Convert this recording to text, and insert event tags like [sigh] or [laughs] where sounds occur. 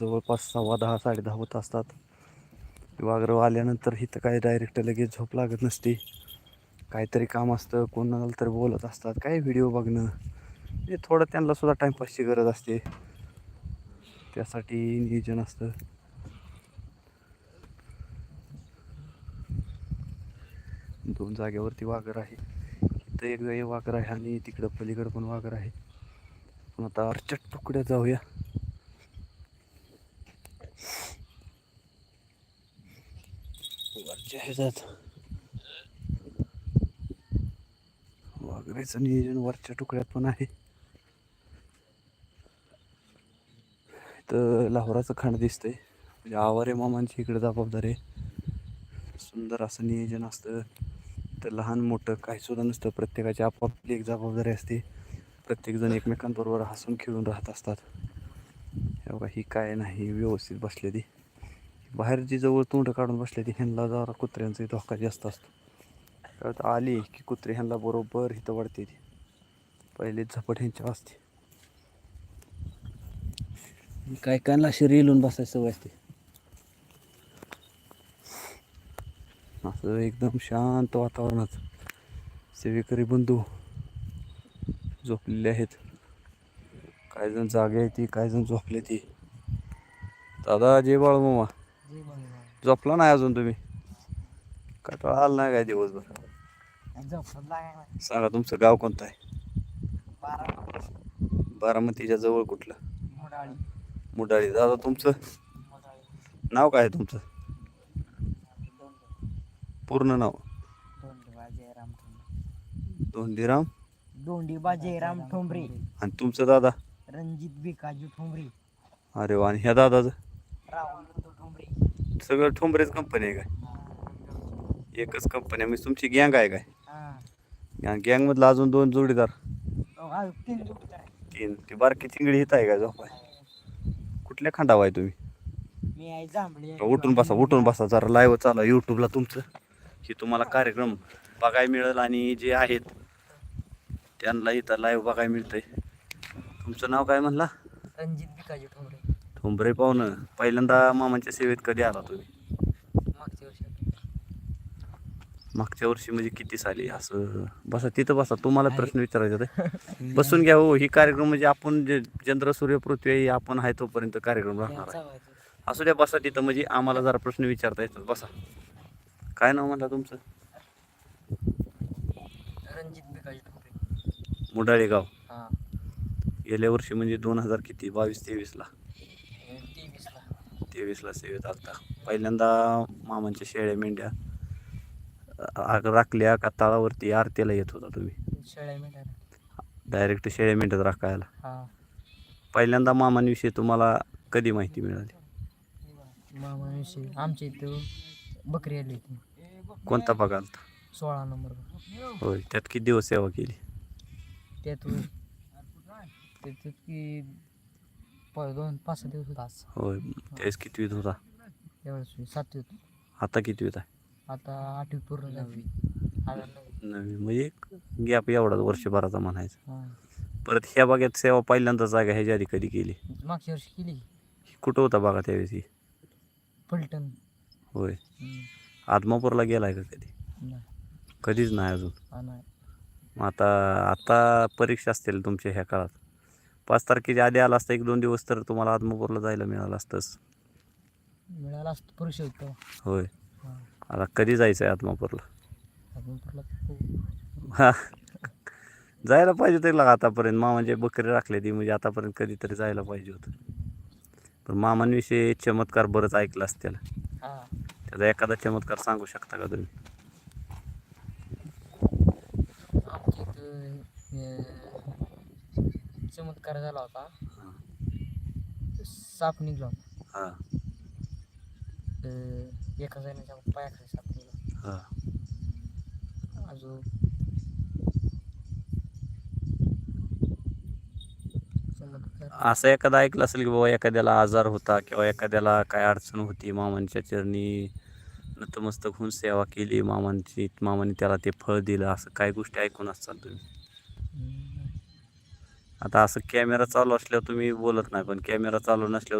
जवळपास सव्वा दहा साडे दहा होत असतात. वाघरव आल्यानंतर इथं काय डायरेक्ट लगेच झोप लागत नसते. काहीतरी काम असतं कोणाला तरी बोलत असतात काय व्हिडिओ बघणं. म्हणजे थोडं त्यांना सुद्धा टाईमपासची गरज असते. त्यासाठी नियोजन असतं. दोन जागेवरती वाघर आहे. इथं एक जागी वाघर आहे आणि तिकडं पलीकडं पण वाघर आहे. पण आता अर्चट तुकड्या जाऊया वरच्या ह्याच्यात वाघरेचं नियोजन वरच्या तुकड्यात पण आहे. तर लाहोराचं खांड दिसतंय. म्हणजे आवारे मामांची इकडे जबाबदारी आहे. सुंदर असं नियोजन असतं. तर लहान मोठं काही सुद्धा नसतं. प्रत्येकाची आपापली एक जबाबदारी असते. प्रत्येकजण एकमेकांबरोबर हसून खेळून राहत असतात. हे बघा ही काय नाही व्यवस्थित बसलेली. बाहेर जी जवळ तोंड काढून बसले ती ह्यांना जरा कुत्र्यांचा धोका जास्त असतो. आली की कुत्रे ह्यांना बरोबर इथं वाढते ती. पहिले झपट ह्यांच्या असते काय कायला अशी रेलून बसायची सवय असते. असं एकदम शांत वातावरणात सेवेकरी बंधू झोपलेले आहेत. काही जण जागे आहे ती काही जण झोपले ती. दादा जय बाळ मामा झोपला नाही अजून तुम्ही? कटाळा आला नाही काय दिवसभर? सांगा तुमचं गाव कोणतं आहे? बारामतीच्या जवळ कुठलं? मुडाळी. दादा तुमचं? नाव काय आहे तुमचं? पूर्ण नाव? दोंडीराम? दोंडीबा जयराम ठोंबरे. आणि तुमचं दादा? रणजित भिकाजी ठोंबरे. अरे वा आणि ह्या दादाचं? राहुल ठोंबरे. सगळं ठोंबरेच कंपनी आहे काय. एकच कंपनी आहे. म्हणजे तुमची गँग आहे काय? हा. गँगमधलं अजून दोन जोडीदार. हा, तीन ती बारकी चिंगडी हित आहे का झोपाय? कुठल्या खांडावा आहे तुम्ही? उठून बसा उठून बसा. जरा लाईव्ह चाला. यूट्यूबला तुमचं. की तुम्हाला कार्यक्रम बघायला मिळेल आणि जे आहेत त्यांना इथं लाईव्ह बघायला मिळतंय. तुमचं नाव काय म्हणला? रणजित भिकाजी ठोंबरे पाहुणं पहिल्यांदा मामांच्या सेवेत कधी आला तुम्ही? मागच्या वर्षी. मागच्या वर्षी म्हणजे किती साली? असं बसा तिथं बसा. तुम्हाला प्रश्न विचारायचा [laughs] बसून घ्या हो. ही कार्यक्रम म्हणजे आपण जे चंद्र सूर्य पृथ्वी आपण आहे तोपर्यंत कार्यक्रम राहणार आहे. असू द्या बसा तिथं. म्हणजे आम्हाला जरा प्रश्न विचारता येतात. बसा. काय नाव म्हणला तुमचं? रणजित मुडाळे गाव हा. गेल्या वर्षी म्हणजे दोन हजार किती? बावीस तेवीसला तेवीसला सेवेत आलता. पहिल्यांदा मामांच्या शेळ्या मेंढ्या राखल्या का तळावरती आरतीला येत होता तुम्ही? शेळ्या डायरेक्ट शेळ्या मेंढ्यात राखायला. हा. पहिल्यांदा मामांविषयी तुम्हाला कधी माहिती मिळाली? मामाविषयी आमच्या इथं बकरी आली होती. कोणता आलता? सोळा नंबर होय त्यात किती दिवस सेवा केली? त्यातून त्याच्यात की प- दोन पाच सहा दिवस होता आज. होय त्यावेळेस कितवीत होता? त्यावेळेस सातवीत आता कितवीत आहे? आता आठवी पूर्ण आता नववी. नवी म्हणजे गॅप एवढाच वर्षभराचा म्हणायचा. हा. परत ह्या भागात सेवा पहिल्यांदा जागा ह्याच्या आधी कधी केली? मागच्या वर्षी केली. कुठं होता बघा त्यावेळेस ही? फलटण. होय. हम्म. आदमापूरला गेलाय का कधी? नाही. कधीच नाही अजून. हा, नाही. मग आता आता परीक्षा असतील तुमच्या ह्या काळात? पाच तारखेच्या आधी आला असता एक दोन दिवस तर तुम्हाला आदमापूरला जायला मिळालं असतंच. मिळाला असतं परीक्षा होती. होय. आता कधी जायचं आहे आदमापूरला हा. जायला पाहिजे तरी लागा आतापर्यंत. मामांचे बकरी राखले ती म्हणजे आतापर्यंत कधीतरी जायला पाहिजे होतं. पण मामांविषयी चमत्कार बरंच ऐकलं असतं त्याला. हा. त्याचा एखादा चमत्कार सांगू शकता का तुम्ही? चमत्कार झाला होता. साप निघला होता. हां. अं, एका जणाच्या पायाखाली साप निघला. हां. अजून. चमत्कार असं एखादा ऐकलं असेल की बाबा एखाद्याला आजार होता किंवा एखाद्याला काय अडचण होती मामांच्या चरणी नतमस्तक होऊन सेवा केली मामांची मामाने त्याला ते फळ दिलं असं काही गोष्टी ऐकून असतात तुम्ही. आता असं कॅमेरा चालू असल्यावर तुम्ही बोलत नाही पण कॅमेरा चालू नसल्यावर